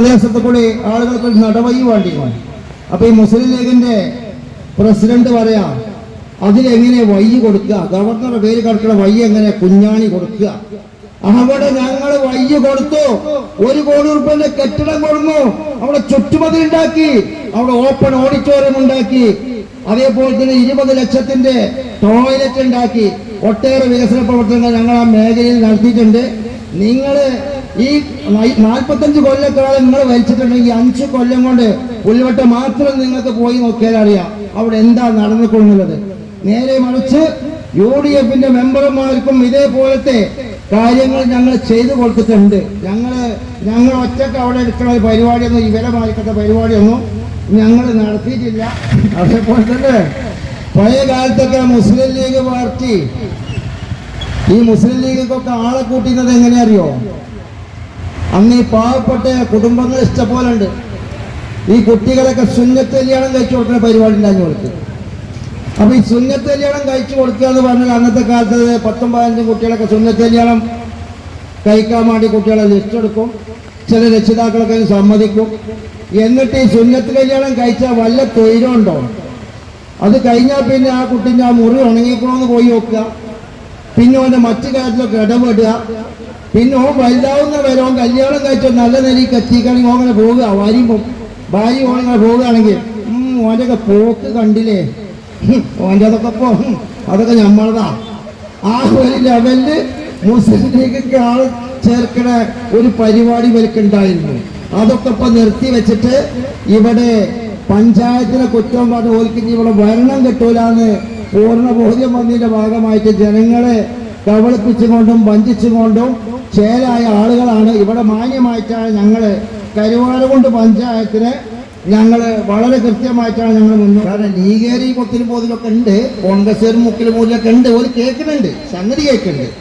പ്രദേശത്ത് കൂടി ആളുകൾക്ക് നടവഴി വേണ്ടി വന്നു. അപ്പൊ ഈ മുസ്ലിം ലീഗിന്റെ പ്രസിഡന്റ് പറയാ അതിലെങ്ങനെ വയ്യ കൊടുക്കുക? ഗവർണറുടെ പേര് കിടക്കുന്ന വയ്യ എങ്ങനെ കുഞ്ഞാണി കൊടുക്കുക? അവിടെ ഞങ്ങൾ വയ്യ കൊടുത്തു. ഒരു കോടി റുപ്യന്റെ കെട്ടിടം കൊടുന്നു. അവിടെ ചുറ്റുമതിലുണ്ടാക്കി അവിടെ ഓപ്പൺ ഓഡിറ്റോറിയം ഉണ്ടാക്കി. അതേപോലെ തന്നെ ഇരുപത് ലക്ഷത്തിന്റെ ടോയ്ലറ്റ് ഉണ്ടാക്കി. ഒട്ടേറെ വികസന പ്രവർത്തനങ്ങൾ ഞങ്ങൾ ആ മേഖലയിൽ നടത്തിയിട്ടുണ്ട്. നിങ്ങൾ ഈ നാൽപ്പത്തഞ്ച് കൊല്ലക്കാലം നിങ്ങൾ വലിച്ചിട്ടുണ്ടെങ്കിൽ അഞ്ച് കൊല്ലം കൊണ്ട് ഉൾവട്ടം മാത്രം നിങ്ങൾക്ക് പോയി നോക്കിയാൽ അറിയാം അവിടെ എന്താ നടന്നിട്ടുള്ളത്. നേരെ മറിച്ച് യു ഡി എഫിന്റെ മെമ്പർമാർക്കും ഇതേപോലത്തെ കാര്യങ്ങൾ ഞങ്ങൾ ചെയ്തു കൊടുത്തിട്ടുണ്ട്. ഞങ്ങൾ ഞങ്ങൾ ഒറ്റയ്ക്ക് അവിടെ എടുക്കുന്ന പരിപാടിയൊന്നും ഇവരെ മാറിക്കത്തെ പരിപാടിയൊന്നും ഞങ്ങൾ നടത്തിയിട്ടില്ല. അതേപോലെ തന്നെ പഴയ കാലത്തൊക്കെ മുസ്ലിം ലീഗ് പാർട്ടി ഈ മുസ്ലിം ലീഗൊക്കെ ആളെ കൂട്ടിയിരുന്നത് എങ്ങനെ അന്ന് ഈ പാവപ്പെട്ട കുടുംബങ്ങൾ ഇഷ്ടപോലെ ഉണ്ട് ഈ കുട്ടികളൊക്കെ സുന്നത്ത് കല്യാണം കഴിച്ചു കൊടുക്കുന്ന പരിപാടി ഉണ്ടാക്കി കൊടുത്ത് അപ്പൊ ഈ സുന്നത്ത് കല്യാണം കഴിച്ചു കൊടുക്കുക എന്ന് പറഞ്ഞാൽ അന്നത്തെ കാലത്ത് പത്തും പതിനഞ്ചും കുട്ടികളൊക്കെ സുന്നത്ത് കല്യാണം കഴിക്കാൻ വേണ്ടി കുട്ടികളെ ലിസ്റ്റ് എടുക്കും ചില രക്ഷിതാക്കളൊക്കെ സമ്മതിക്കും. എന്നിട്ട് ഈ സുന്നത്ത് കല്യാണം കഴിച്ചാൽ വല്ല തൊഴിലുണ്ടോ? അത് കഴിഞ്ഞാൽ പിന്നെ ആ കുട്ടിന്റെ ആ മുറി ഉണങ്ങിക്കണമെന്ന് പോയി നോക്കുക. പിന്നെ ഓന്റെ മറ്റു കാര്യത്തിലൊക്കെ ഇടപെടുക. പിന്നെ ഓൻ വലുതാവുന്ന ഓൻ കല്യാണം കഴിച്ചോ നല്ല നിലയിൽ എത്തിക്കണമെങ്കിൽ ഓങ്ങനെ പോവുക. ഭാര്യയും ഭാര്യ ഓങ്ങനെ പോവുകയാണെങ്കിൽ ഓന്റെയൊക്കെ പോക്ക് കണ്ടില്ലേ? ഓന്റെ അതൊക്കെ പോ അതൊക്കെ നമ്മളതാ ആ ഒരു ലെവലിൽ മുസ്ലിം ലീഗൊക്കെ ആൾ ചേർക്കണ ഒരു പരിപാടി ഇവർക്കുണ്ടായിരുന്നു അതൊക്കെ ഇപ്പൊ നിർത്തി വെച്ചിട്ട് ഇവിടെ പഞ്ചായത്തിലെ കുറ്റം പറഞ്ഞ് ഓൽക്കിഞ്ഞ് ഇവിടെ ഭരണം കിട്ടൂലെന്ന് പൂർണ ബോധ്യം വന്നതിന്റെ ഭാഗമായിട്ട് ജനങ്ങളെ കബളിപ്പിച്ചുകൊണ്ടും വഞ്ചിച്ചുകൊണ്ടും ചേലായ ആളുകളാണ്. ഇവിടെ മാന്യമായിട്ടാണ് ഞങ്ങൾ കരുവാരകുണ്ട് പഞ്ചായത്തിനെ ഞങ്ങൾ വളരെ കൃത്യമായിട്ടാണ് ഞങ്ങൾ മുന്നോട്ട് കാരണം ലീഗേരി കൊത്തിലും പോതിലൊക്കെ ഉണ്ട് കോൺഗ്രസ് മുക്കിലും പോതിലൊക്കെ ഉണ്ട്. ഒരു കേൾക്കുന്നുണ്ട് സംഗതി കേൾക്കുന്നുണ്ട്.